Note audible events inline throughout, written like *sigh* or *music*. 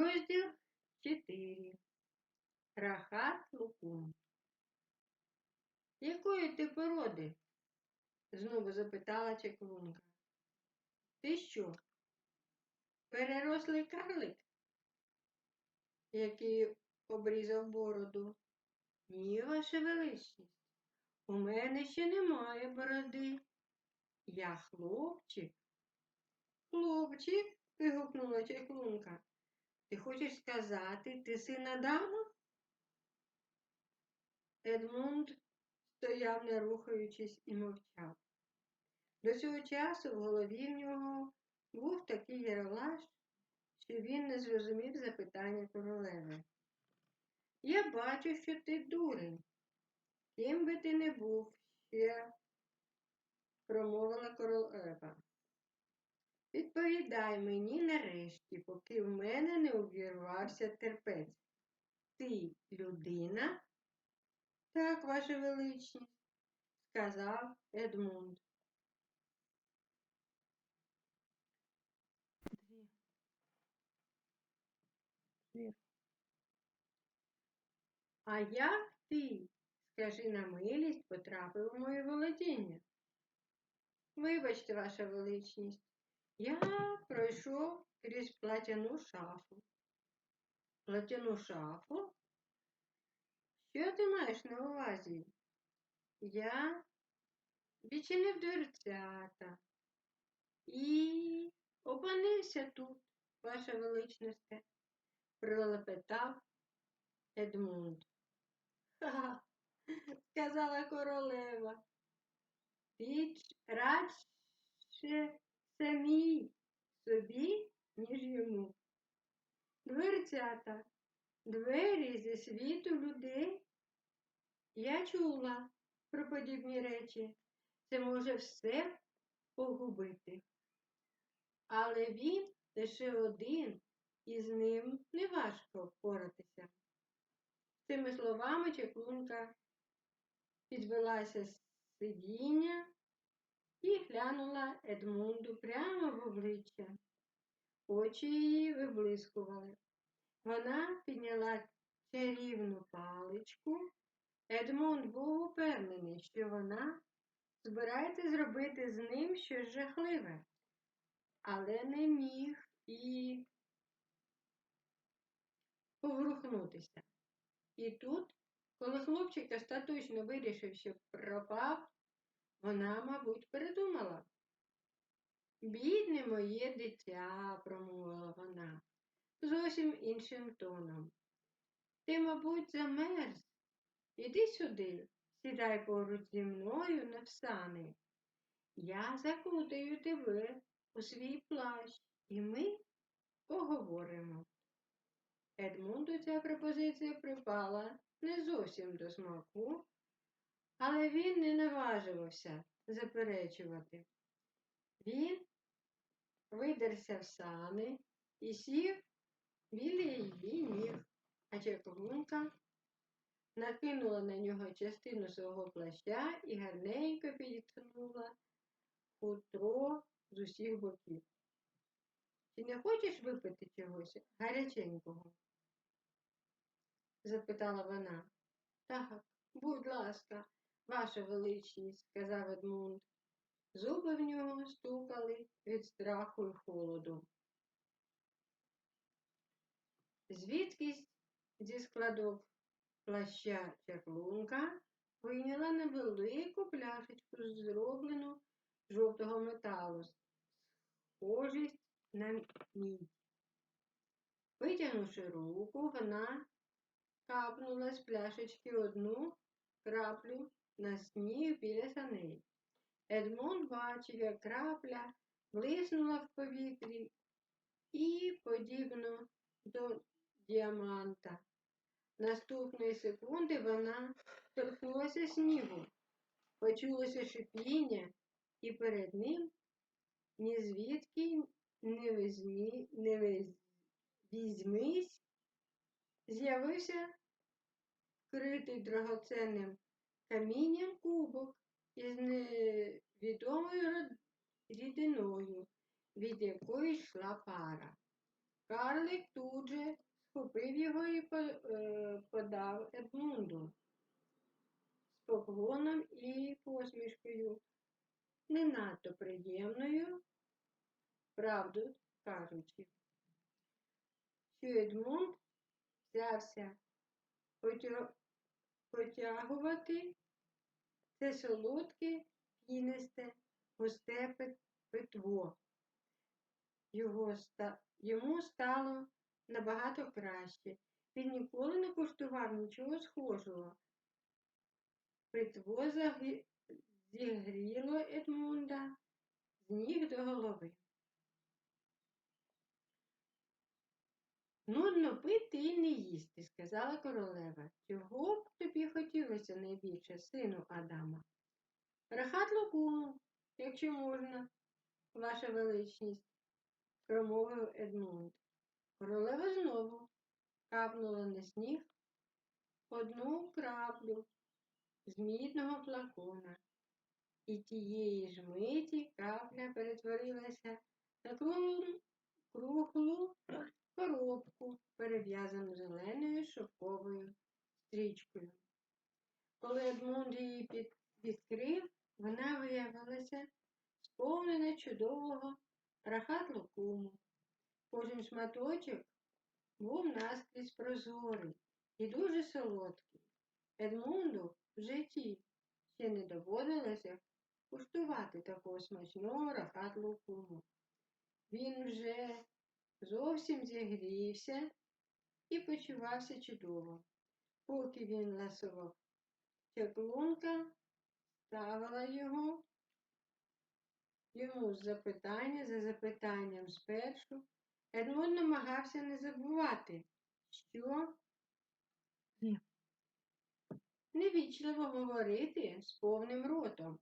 Розділ 4. Рахат Лукум. Якої ти породи? знову запитала чеклунка. Ти що? Перерослий карлик, який обрізав бороду? Ні, ваша величність. У мене ще немає бороди. Я хлопчик. Хлопчик? вигукнула чеклунка. Ти хочеш сказати, ти син Адама? Едмунд стояв, не рухаючись, і мовчав. До цього часу в голові в нього був такий ярлаш, що він не зрозумів запитання королеви. Я бачу, що ти дурень. Ким би ти не був, ще промовила королева. Відповідай мені нарешті, поки в мене не увірвався терпець. Ти людина? Так, ваша величність, сказав Едмунд. А як ти, скажи на милість, потрапив у моє володіння? Вибачте, ваша величність, я пройшов крізь платяну шафу. Платяну шафу? Що ти маєш на увазі? Я відчинив дверцята і опинився тут, ваша величність, пролепетав Едмунд. Ха, сказала королева. Ти радше самій собі, ніж йому. Дверцята, двері зі світу людей. Я чула про подібні речі. Це може все погубити. Але він лише один, і з ним неважко впоратися. Цими словами чеклунка підвелася з сидіння і глянула Едмунду прямо в обличчя. Очі її виблискували. Вона підняла чарівну паличку. Едмунд був упевнений, що вона збирається зробити з ним щось жахливе, але не міг і поворухнутися. І тут, коли хлопчик остаточно вирішив, що пропав, вона, мабуть, передумала. Бідне моє дитя, промовила вона, зовсім іншим тоном. Ти, мабуть, замерз. Іди сюди, сідай поруч зі мною на всани. Я закутаю тебе у свій плащ, і ми поговоримо. Едмунду ця пропозиція припала не зовсім до смаку, але він не наважився заперечувати. Він видерся в сани і сів біля її ніг, а чеклунка накинула на нього частину свого плаща і гарненько підіткнула хутро з усіх боків. Чи не хочеш випити чогось гаряченького? запитала вона. Так, будь ласка, ваша величність, сказав Едмунд. Зуби в нього стукали від страху і холоду. Звідкись зі складок плаща чаклунка вийняла невелику пляшечку, зроблену жовтого металу, схожість на мідь. Витягнувши руку, вона капнула з пляшечки одну краплю на сніг біля саней. Едмон бачив, як крапля блиснула в повітрі і, подібно до діаманта. Наступної секунди вона торкнулася снігу, почулося шипіння, і перед ним ні звідки не, візьмі, не візьмись, з'явився вкритий драгоценним камінням кубок із невідомою рідиною, від якої йшла пара. Карлик тут же схопив його і е, подав Едмунду з поклоном і посмішкою, не надто приємною, правду кажучи, що Едмунд взявся потягувати це солодке, пінисте, густе питво. Його. Йому стало набагато краще. Він ніколи не куштував нічого схожого. Питво загі- зігріло Едмунда з ніг до голови. Нудно пити і не їсти, сказала королева. Чого б тобі хотілося найбільше, сину Адама? Рахат лукуму, якщо можна, ваша величність, промовив Едмунд. Королева знову капнула на сніг одну краплю з мідного флакона, і тієї ж миті капля перетворилася на круглу, круглу коробку, перев'язану зеленою шовковою стрічкою. Коли Едмунд її під, відкрив, вона виявилася сповнена чудового рахат лукуму. Кожен шматочок був наскрізь прозорий і дуже солодкий. Едмунду в житті ще не доводилося куштувати такого смачного рахат лукуму. Він вже зовсім зігрівся і почувався чудово. Поки він ласував чаклунка, ставила його йому запитання за запитанням спершу. Едмунд намагався не забувати, що невічливо говорити з повним ротом,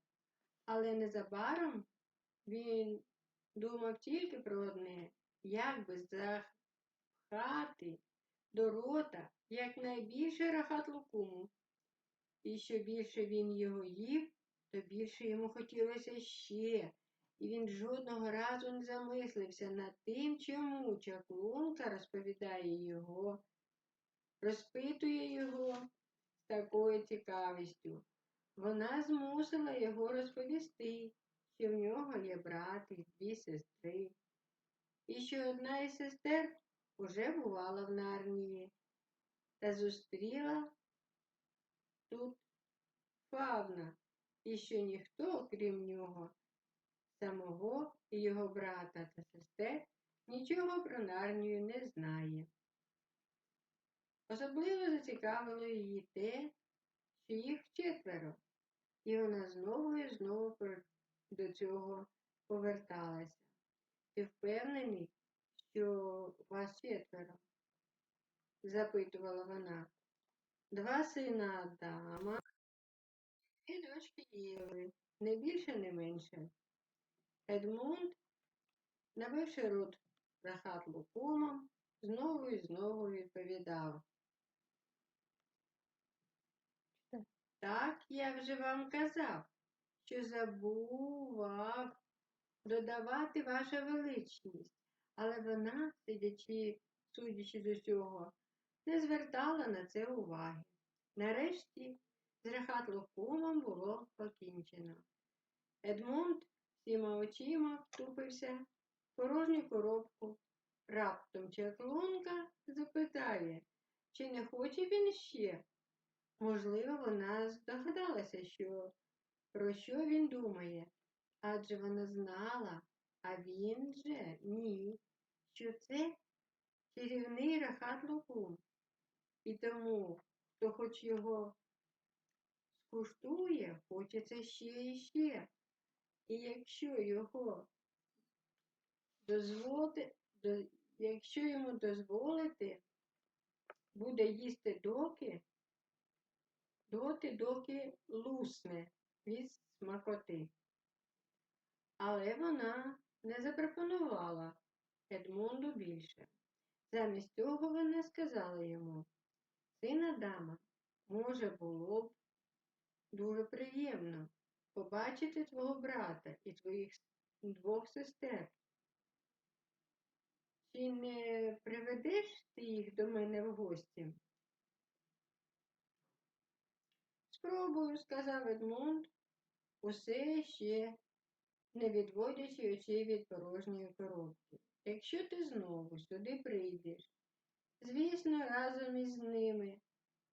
але незабаром він думав тільки про одне, як би запхати до рота якнайбільше рахат лукуму. І що більше він його їв, то більше йому хотілося ще, і він жодного разу не замислився над тим, чому чаклунка розповідає його, розпитує його з такою цікавістю. Вона змусила його розповісти, що в нього є брат і дві сестри, і що одна із сестер уже бувала в Нарнії та зустріла тут фавна, і що ніхто, крім нього, самого і його брата та сестер, нічого про Нарнію не знає. Особливо зацікавило її те, що їх четверо, і вона знову і знову до цього поверталася. Ти впевнений, що вас четверо? запитувала вона. Два сина Адама і дочки Єви, не більше, не менше. Едмунд, набивши рот рахат лукумом, знову і знову відповідав. Так я вже вам казав, що забував додавати ваша величність, але вона, сидячи, судячи з усього, не звертала на це уваги. Нарешті з рахат лукумом було покінчено. Едмунд всіма очима втупився в порожню коробку. Раптом чаклунка запитає, чи не хоче він ще. Можливо, вона здогадалася, що про що він думає, адже вона знала, а він же ні, що це чарівний рахат лукум. І тому, хто хоч його скуштує, хочеться ще і ще. І якщо його дозволити, до, якщо йому дозволити, буде їсти доки, доти, доки лусне від смакоти. Але вона не запропонувала Едмунду більше. Замість цього вона сказала йому, сина дама, може було б дуже приємно побачити твого брата і твоїх двох сестер. Чи не приведеш ти їх до мене в гості? Спробую, сказав Едмунд, усе ще не відводячи очей від порожньої коробки. Якщо ти знову сюди прийдеш, звісно, разом із ними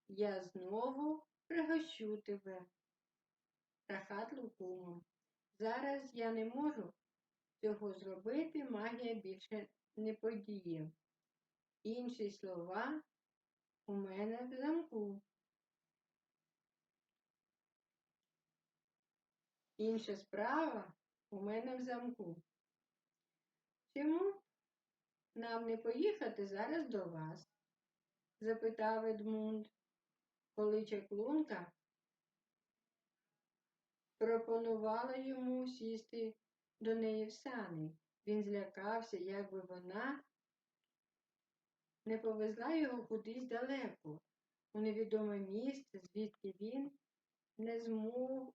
я знову пригощу тебе. Рахат лукумом. Зараз я не можу цього зробити, магія більше не подіє. Інші слова у мене в замку. Інша справа у мене в замку. Чому нам не поїхати зараз до вас? запитав Едмунд, коли чаклунка пропонувала йому сісти до неї в сани. Він злякався, якби вона не повезла його кудись далеко, у невідоме місце, звідки він не зможе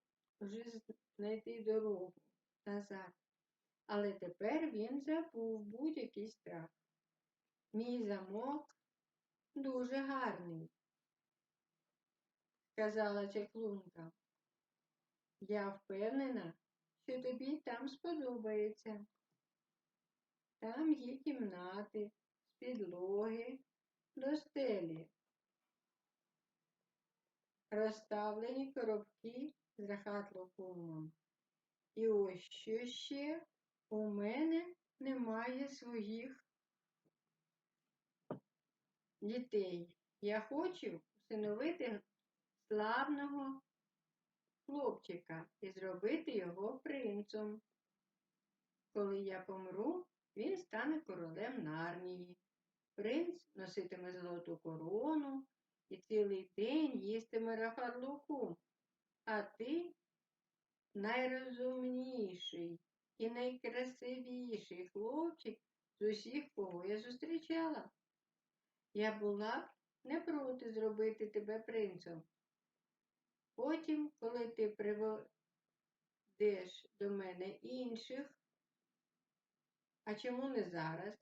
знайти дорогу назад. Але тепер він забув будь-який страх. Мій замок дуже гарний, сказала чеклунка. Я впевнена, що тобі там сподобається. Там є кімнати, підлоги до стелі, розставлені коробки з рахатлокумом. І ось що ще у мене немає своїх дітей. Я хочу усиновити славного хлопчика і зробити його принцом. Коли я помру, він стане королем Нарнії. Принц носитиме золоту корону і цілий день їстиме рафарлуку, а ти найрозумніший і найкрасивіший хлопчик з усіх, кого я зустрічала. Я була б не проти зробити тебе принцем. Потім, коли ти приведеш до мене інших, а чому не зараз?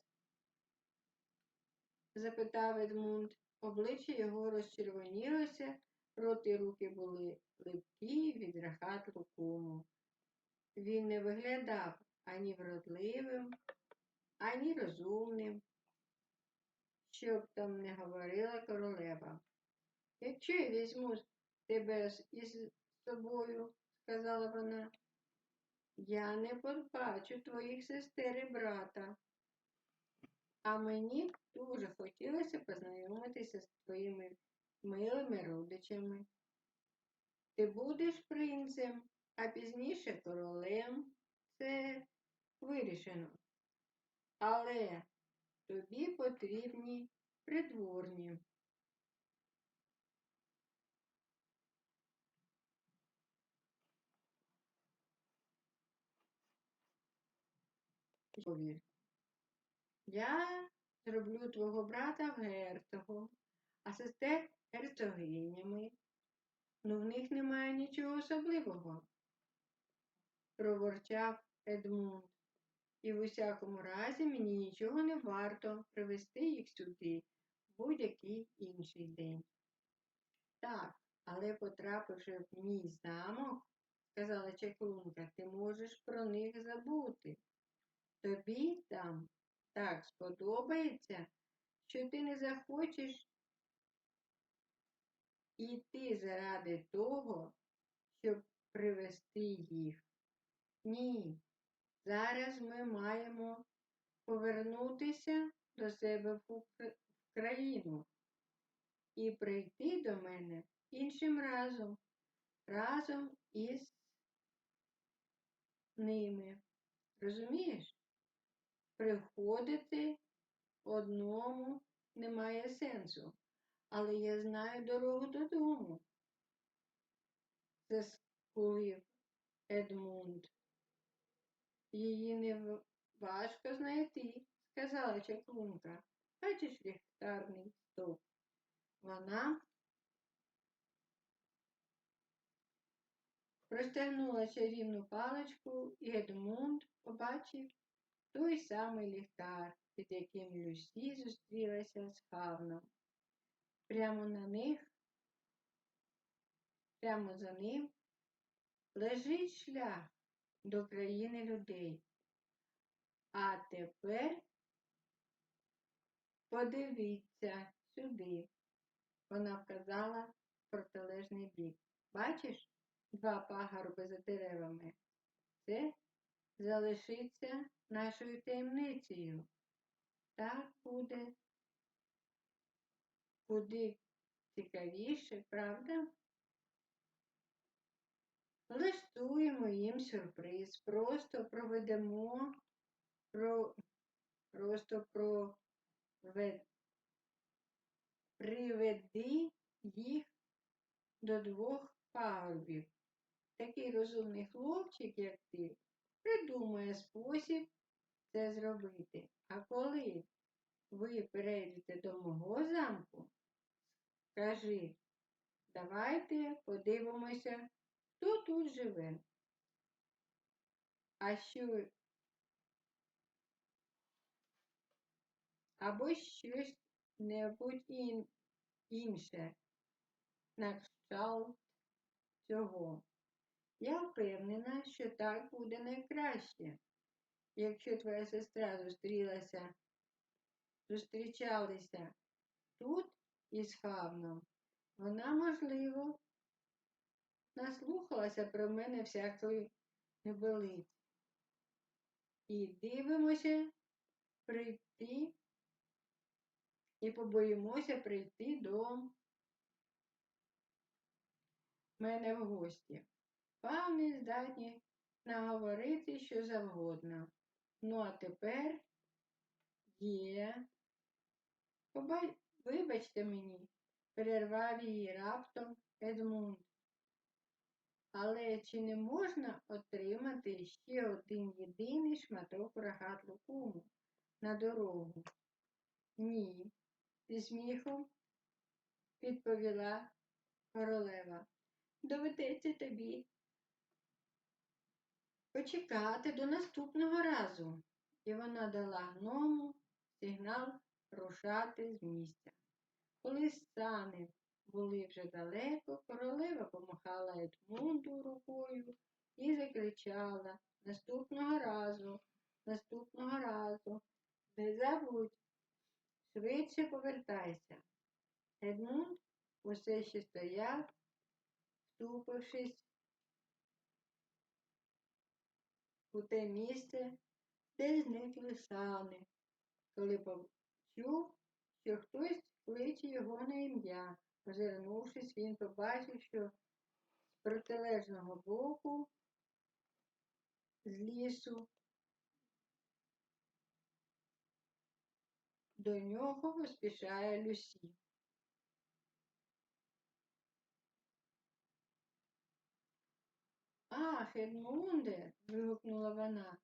запитав Едмунд. Обличчя його розчервонілося, роти руки були липкі від рахат лукуму. Він не виглядав ані вродливим, ані розумним, щоб там не говорила королева. Якщо я візьму тебе із собою, сказала вона, я не побачу твоїх сестер і брата. А мені дуже хотілося познайомитися з твоїми милими родичами. Ти будеш принцем, а пізніше королем. Це вирішено. Але тобі потрібні придворні. Я зроблю твого брата герцогом, а сестер герцогинями. Ну в них немає нічого особливого, проворчав Едмунд. І в усякому разі мені нічого не варто привезти їх сюди в будь-який інший день. Так, але потрапивши в мій замок, сказала чаклунка, ти можеш про них забути. Тобі там так сподобається, що ти не захочеш іти заради того, щоб привести їх. Ні, зараз ми маємо повернутися до себе в країну і прийти до мене іншим разом, разом із ними. Розумієш? Приходити одному немає сенсу, але я знаю дорогу додому, заскулив Едмунд. Її не важко знайти, сказала чаклунка. Бачиш ліхтарний стовп. Вона простягнула чарівну паличку, і Едмунд побачив той самий ліхтар, під яким Люсі зустрілася з Хавном. Прямо на них, прямо за ним лежить шлях до країни людей. А тепер подивіться сюди. Вона вказала в протилежний бік. Бачиш два пагорби за деревами? Це залишиться нашою таємницею. Так буде куди цікавіше, правда? Влаштуємо їм сюрприз, просто проведемо, про, просто провед, приведи їх до двох пагорбів. Такий розумний хлопчик, як ти, придумає спосіб це зробити. А коли ви перейдете до мого замку, скажи, давайте подивимося, хто тут живе. А що або щось небудь інше на кшталт цього. Я впевнена, що так буде найкраще. Якщо твоя сестра зустрілася, зустрічалися тут із Хавном, вона, можливо, наслухалася про мене всякої небелиць. І дивимося прийти і побоїмося прийти до мене в гості. Павни здатні наговорити що завгодно. Ну, а тепер є. Побач... Вибачте мені, перервав її раптом Едмунд. Але чи не можна отримати ще один єдиний шматок рогатлу куму на дорогу? Ні, зі сміхом відповіла королева. Доведеться тобі почекати до наступного разу. І вона дала гному сигнал рушати з місця. Коли сани були вже далеко, королева помахала Едмунду рукою і закричала наступного разу, наступного разу, не забудь, швидше повертайся. Едмунд усе ще стояв, втупившись у те місце, де зникли сани, коли почув, що хтось кличе його на ім'я. Озирнувшись, він побачив, що з протилежного боку з лісу до нього поспішає Люсі. Ах, Едмунде, вигукнула вона,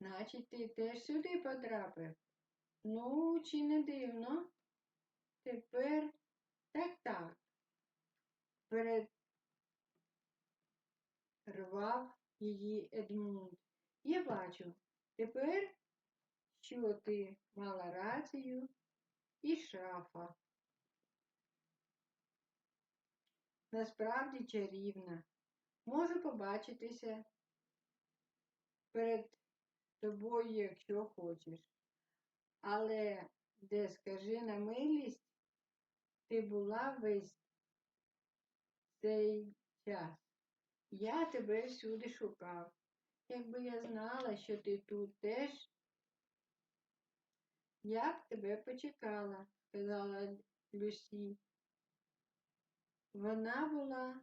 значить, ти теж сюди потрапив. Ну, чи не дивно? Тепер так так. Перервав її Едмунд. Я бачу, тепер, що ти мала рацію і шафа. Насправді чарівна. Можу побачитися перед тобою, якщо хочеш. Але де, скажи на милість, ти була весь цей час. Я тебе всюди шукав. Якби я знала, що ти тут теж, я б тебе почекала, сказала Люсі. Вона була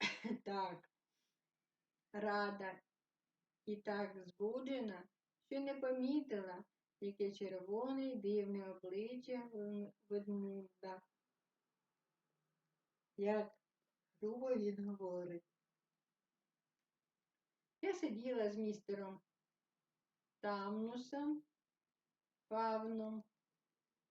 *coughs* так рада і так збуджена, що не помітила, яке червоний, дивне обличчя ведмуда. Як грубо він говорить. Я сиділа з містером Тамнусом Павном